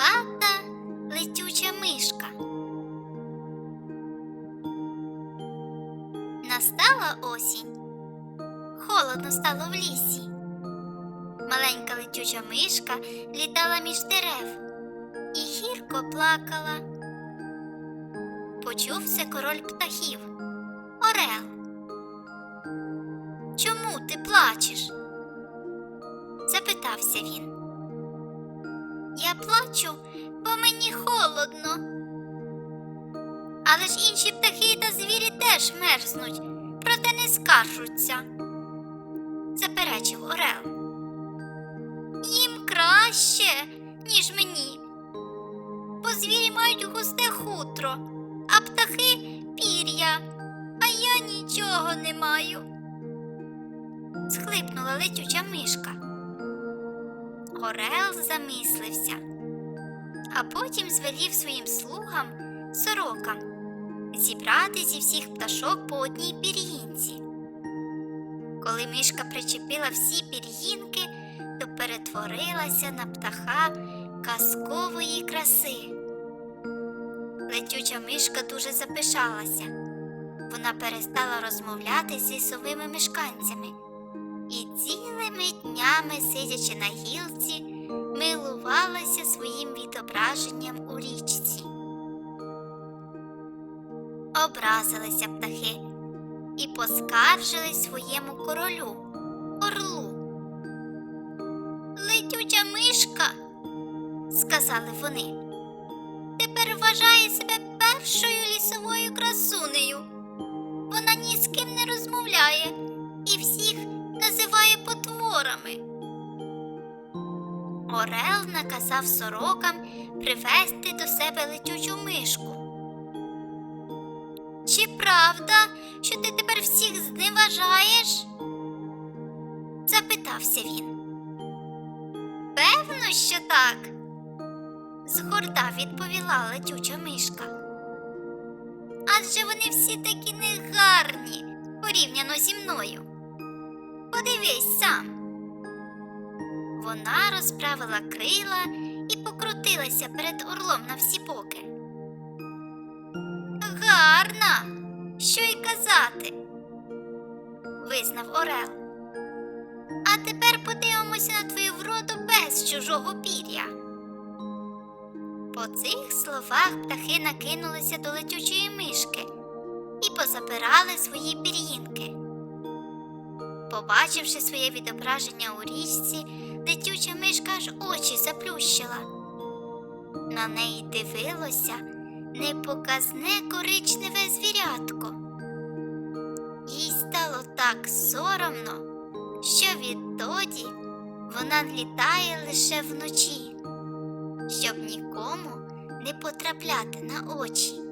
Хата летюча мишка. Настала осінь. Холодно стало в лісі. Маленька летюча мишка літала між дерев і гірко плакала. Почув це король птахів. Орел. Чому ти плачеш? запитався він. Я плачу, бо мені холодно. Але ж інші птахи та звірі теж мерзнуть, проте не скаржуться, заперечив Орел. Їм краще, ніж мені, бо звірі мають густе хутро, а птахи пір'я, а я нічого не маю. Схлипнула летюча мишка. Орел замислився, а потім звелів своїм слугам сорокам зібрати зі всіх пташок по одній пір'їнці. Коли мишка причепила всі пір'їнки, то перетворилася на птаха казкової краси. Летюча мишка дуже запишалася. Вона перестала розмовляти з лісовими мешканцями цілими днями, сидячи на гілці, милувалася своїм відображенням у річці. Образилися птахи і поскаржились своєму королю, орлу. Летюча мишка, сказали вони, тепер вважає себе першою лісовою красунею. Вона ні з ким не розмовляє Орел наказав сорокам привезти до себе летючу мишку. Чи правда, що ти тепер всіх зневажаєш? запитався він. Певно, що так, згорда відповіла летюча мишка. Адже вони всі такі негарні порівняно зі мною. Подивись сам. Вона розправила крила і покрутилася перед орлом на всі боки. Гарна, що й казати, визнав Орел. А тепер подивимося на твою вроду без чужого пір'я. По цих словах птахи накинулися до летючої мишки і позабирали свої пір'їнки. Побачивши своє відображення у річці, летюча мишка аж очі заплющила. На неї дивилося непоказне коричневе звірятко. Їй стало так соромно, що відтоді вона літає лише вночі, щоб нікому не потрапляти на очі.